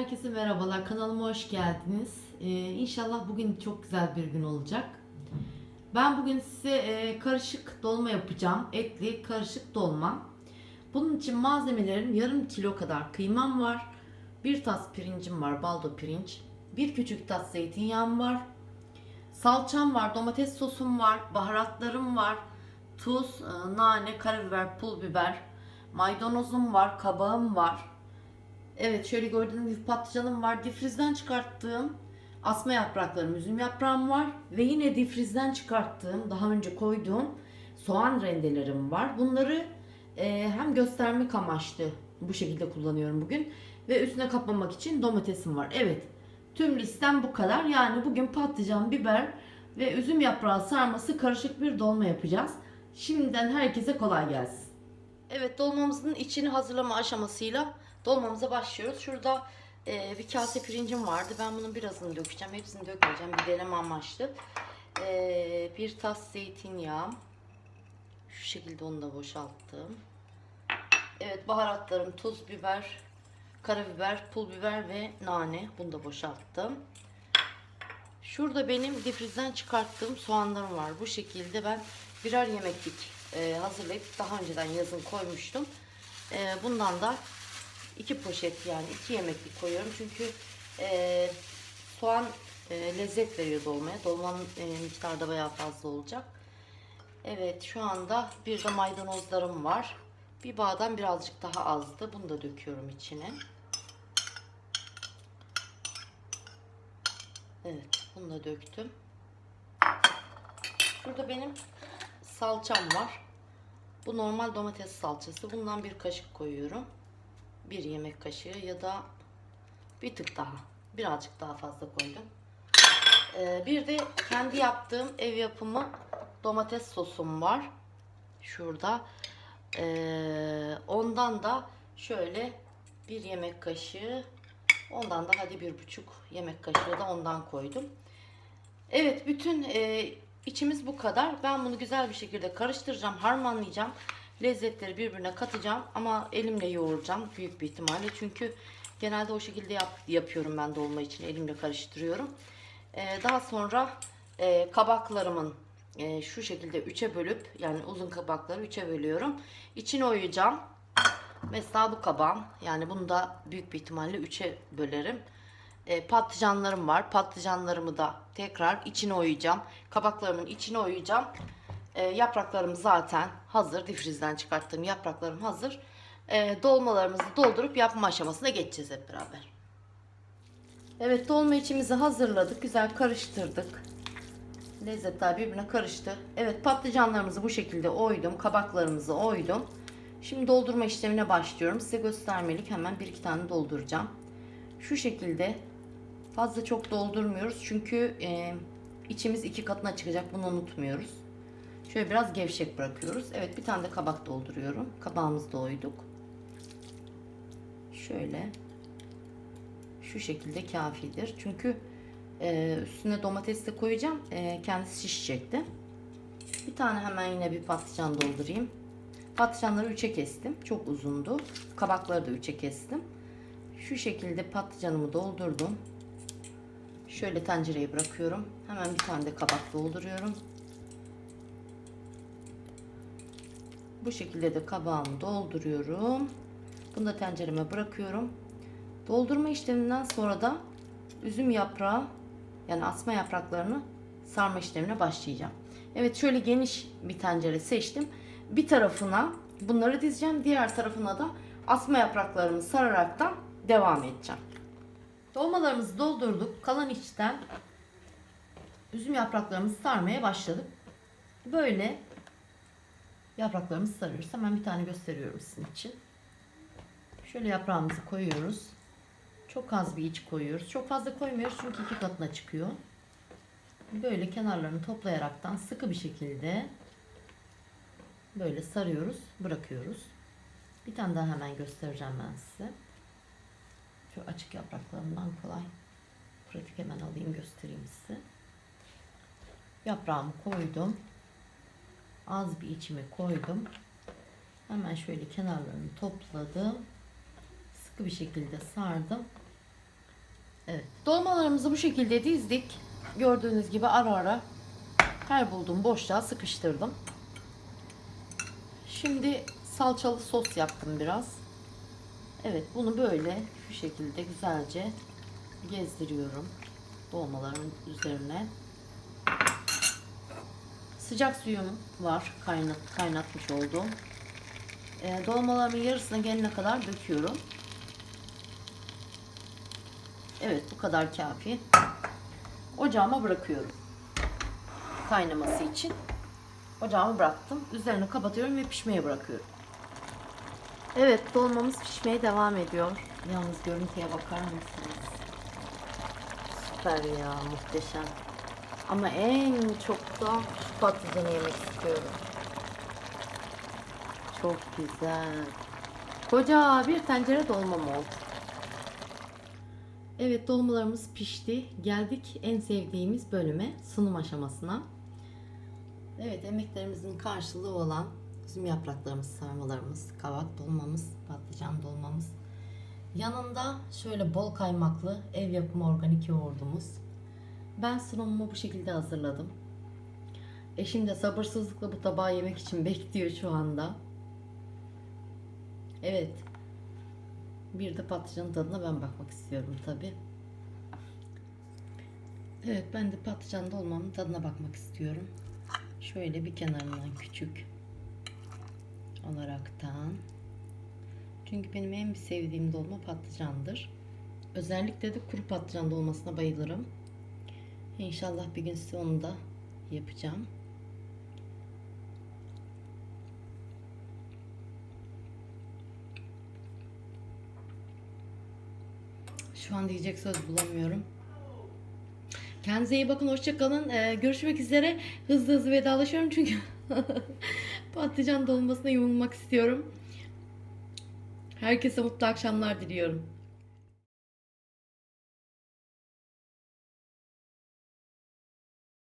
Herkese merhabalar. Kanalıma hoş geldiniz. Ee, inşallah bugün çok güzel bir gün olacak. Ben bugün size e, karışık dolma yapacağım. Etli karışık dolma. Bunun için malzemelerim yarım kilo kadar kıymam var. Bir tas pirincim var, baldo pirinç. Bir küçük tas zeytinyağım var. Salçam var, domates sosum var, baharatlarım var. Tuz, e, nane, karabiber, pul biber, maydanozum var, kabağım var. Evet şöyle gördüğünüz gibi patlıcanım var. Difrizden çıkarttığım asma yapraklarım, üzüm yaprağım var. Ve yine difrizden çıkarttığım, daha önce koyduğum soğan rendelerim var. Bunları e, hem göstermek amaçlı bu şekilde kullanıyorum bugün. Ve üstüne kaplamak için domatesim var. Evet tüm listem bu kadar. Yani bugün patlıcan, biber ve üzüm yaprağı sarması karışık bir dolma yapacağız. Şimdiden herkese kolay gelsin. Evet dolmamızın içini hazırlama aşamasıyla dolmamıza başlıyoruz. Şurada e, bir kase pirincim vardı. Ben bunun birazını dökeceğim. Hepsini dökmeyeceğim. Bir deneme amaçlı. E, bir tas zeytinyağım. Şu şekilde onu da boşalttım. Evet baharatlarım tuz, biber, karabiber, pul biber ve nane. Bunu da boşalttım. Şurada benim difrizden çıkarttığım soğanlarım var. Bu şekilde ben birer yemeklik e, hazırlayıp daha önceden yazın koymuştum. E, bundan da iki poşet yani iki yemeklik koyuyorum. Çünkü e, soğan e, lezzet veriyor dolmaya. Dolmanın e, miktarı da bayağı fazla olacak. Evet şu anda bir de maydanozlarım var. Bir bağdan birazcık daha azdı. Bunu da döküyorum içine. Evet bunu da döktüm. Şurada benim salçam var. Bu normal domates salçası. Bundan bir kaşık koyuyorum. Bir yemek kaşığı ya da bir tık daha. Birazcık daha fazla koydum. Ee, bir de kendi yaptığım ev yapımı domates sosum var. Şurada. Ee, ondan da şöyle bir yemek kaşığı ondan da hadi bir buçuk yemek kaşığı da ondan koydum. Evet bütün e, içimiz bu kadar. Ben bunu güzel bir şekilde karıştıracağım, harmanlayacağım. Lezzetleri birbirine katacağım ama elimle yoğuracağım büyük bir ihtimalle. Çünkü genelde o şekilde yap, yapıyorum ben dolma için elimle karıştırıyorum. E, daha sonra e, kabaklarımın e, şu şekilde üçe bölüp yani uzun kabakları üçe bölüyorum. İçine oyacağım. Mesela bu kabağım yani bunu da büyük bir ihtimalle üçe bölerim. E, patlıcanlarım var. Patlıcanlarımı da tekrar içine oyacağım. Kabaklarımın içine oyacağım. E, yapraklarım zaten hazır. Difrizden çıkarttığım yapraklarım hazır. E, dolmalarımızı doldurup yapma aşamasına geçeceğiz hep beraber. Evet dolma içimizi hazırladık. Güzel karıştırdık. Lezzetler birbirine karıştı. Evet patlıcanlarımızı bu şekilde oydum. Kabaklarımızı oydum. Şimdi doldurma işlemine başlıyorum. Size göstermelik hemen bir iki tane dolduracağım. Şu şekilde fazla çok doldurmuyoruz. Çünkü e, içimiz iki katına çıkacak. Bunu unutmuyoruz. Şöyle biraz gevşek bırakıyoruz. Evet bir tane de kabak dolduruyorum. Kabağımızı da oyduk. Şöyle. Şu şekilde kafidir. Çünkü e, üstüne domates de koyacağım. E, kendisi şişecekti. Bir tane hemen yine bir patlıcan doldurayım. Patlıcanları üçe kestim. Çok uzundu. Kabakları da üçe kestim. Şu şekilde patlıcanımı doldurdum. Şöyle tencereye bırakıyorum. Hemen bir tane de kabak dolduruyorum. Bu şekilde de kabağımı dolduruyorum. Bunu da tencereme bırakıyorum. Doldurma işleminden sonra da üzüm yaprağı yani asma yapraklarını sarma işlemine başlayacağım. Evet şöyle geniş bir tencere seçtim. Bir tarafına bunları dizeceğim. Diğer tarafına da asma yapraklarımı sararaktan devam edeceğim. Dolmalarımızı doldurduk. Kalan içten üzüm yapraklarımızı sarmaya başladık. Böyle yapraklarımızı sarıyoruz. Hemen bir tane gösteriyorum sizin için. Şöyle yaprağımızı koyuyoruz. Çok az bir iç koyuyoruz. Çok fazla koymuyoruz çünkü iki katına çıkıyor. Böyle kenarlarını toplayaraktan sıkı bir şekilde böyle sarıyoruz, bırakıyoruz. Bir tane daha hemen göstereceğim ben size. Şu açık yapraklarından kolay. Pratik hemen alayım göstereyim size. Yaprağımı koydum. Az bir içimi koydum. Hemen şöyle kenarlarını topladım. Sıkı bir şekilde sardım. Evet. Dolmalarımızı bu şekilde dizdik. Gördüğünüz gibi ara ara her bulduğum boşluğa sıkıştırdım. Şimdi salçalı sos yaptım biraz. Evet bunu böyle şu şekilde güzelce gezdiriyorum dolmaların üzerine. Sıcak suyum var kaynat, kaynatmış olduğum. Ee, dolmalarımın yarısına gelene kadar döküyorum. Evet bu kadar kafi. Ocağıma bırakıyorum. Kaynaması için. Ocağıma bıraktım. Üzerini kapatıyorum ve pişmeye bırakıyorum. Evet dolmamız pişmeye devam ediyor. Yalnız görüntüye bakar mısınız? Süper ya muhteşem. Ama en çok da şu patlıcanı yemek istiyorum. Çok güzel. Koca bir tencere dolmam oldu. Evet dolmalarımız pişti. Geldik en sevdiğimiz bölüme sunum aşamasına. Evet emeklerimizin karşılığı olan üzüm yapraklarımız, sarmalarımız, kavak dolmamız, patlıcan dolmamız. Yanında şöyle bol kaymaklı ev yapımı organik yoğurdumuz. Ben sunumumu bu şekilde hazırladım. Eşim de sabırsızlıkla bu tabağı yemek için bekliyor şu anda. Evet. Bir de patlıcanın tadına ben bakmak istiyorum tabi. Evet ben de patlıcan dolmamın tadına bakmak istiyorum. Şöyle bir kenarından küçük olaraktan. Çünkü benim en sevdiğim dolma patlıcandır. Özellikle de kuru patlıcan dolmasına bayılırım. İnşallah bir gün size onu da yapacağım. Şu an diyecek söz bulamıyorum. Kendinize iyi bakın. Hoşçakalın. Ee, görüşmek üzere. Hızlı hızlı vedalaşıyorum çünkü patlıcan dolmasına yumulmak istiyorum. Herkese mutlu akşamlar diliyorum.